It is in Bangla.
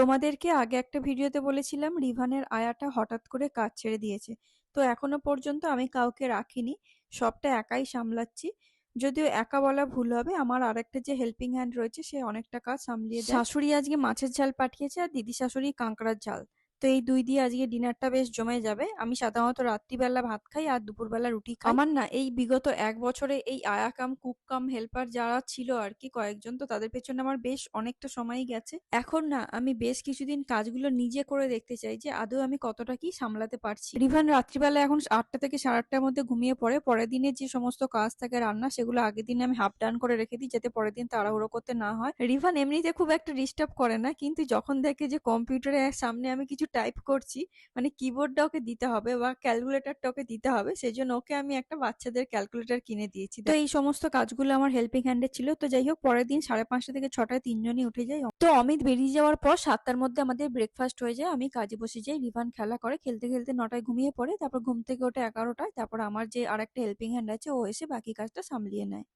তোমাদেরকে আগে একটা ভিডিওতে বলেছিলাম, রিভানের আয়াটা হঠাৎ করে কাজ ছেড়ে দিয়েছে। তো এখনও পর্যন্ত আমি কাউকে রাখিনি, সবটা একাই সামলাচ্ছি। যদিও একা বলা ভুল হবে, আমার আরেকটা যে হেল্পিং হ্যান্ড রয়েছে, সে অনেকটা কাজ সামলিয়ে শাশুড়ি আজকে মাছের ঝাল পাঠিয়েছে আর দিদি শাশুড়ি কাঁকড়ার ঝাল। তো এই দুই দিয়ে আজকে ডিনারটা বেশ জমে যাবে। আমি সাধারণত রাত্রিবেলা ভাত খাই আর দুপুরবেলা রুটি খাই। আমার না এই বিগত এক বছরে এই আয়া কাম কুক কাম হেল্পার যারা ছিল আর কি কয়েকজন, তো তাদের পেছনে আমার বেশ অনেকটা সময়ই গেছে। এখন না আমি বেশ কিছুদিন কাজগুলো নিজে করে দেখতে চাই যে আদৌ আমি কতটা কি সামলাতে পারছি। রিভান রাত্রিবেলা এখন আটটা থেকে সাড়ে আটটার মধ্যে ঘুমিয়ে পড়ে। পরের দিনে যে সমস্ত কাজ থাকে, রান্না, সেগুলো আগের দিনে আমি হাফ ডান করে রেখে দিই যাতে পরের দিন তাড়াহুড়ো করতে না হয়। রিভান এমনিতে খুব একটা ডিস্টার্ব করে না, কিন্তু যখন দেখে যে কম্পিউটারের সামনে আমি কিছু টাইপ করছি মানে কিবোর্ডটা ওকে দিতে হবে বা ক্যালকুলেটরটা ওকে দিতে হবে, সেই জন্য ওকে আমি একটা বাচ্চাদের ক্যালকুলেটর কিনে দিয়েছি। তো এই সমস্ত কাজগুলো আমার হেল্পিং হ্যান্ডে ছিল, তো যাই হোক পরের দিন সাড়ে পাঁচটা থেকে ছটায় তিনজনই উঠে যাই। তো অমিত বেরিয়ে যাওয়ার পর সাতটার মধ্যে আমাদের ব্রেকফাস্ট হয়ে যায়, আমি কাজে বসে যাই, রিভান খেলা করে, খেলতে খেলতে নটায় ঘুমিয়ে পড়ে, তারপর ঘুম থেকে ওঠে এগারোটায়, তারপর আমার যে আর একটা হেল্পিং হ্যান্ড আছে, ও এসে বাকি কাজটা সামলিয়ে নেয়।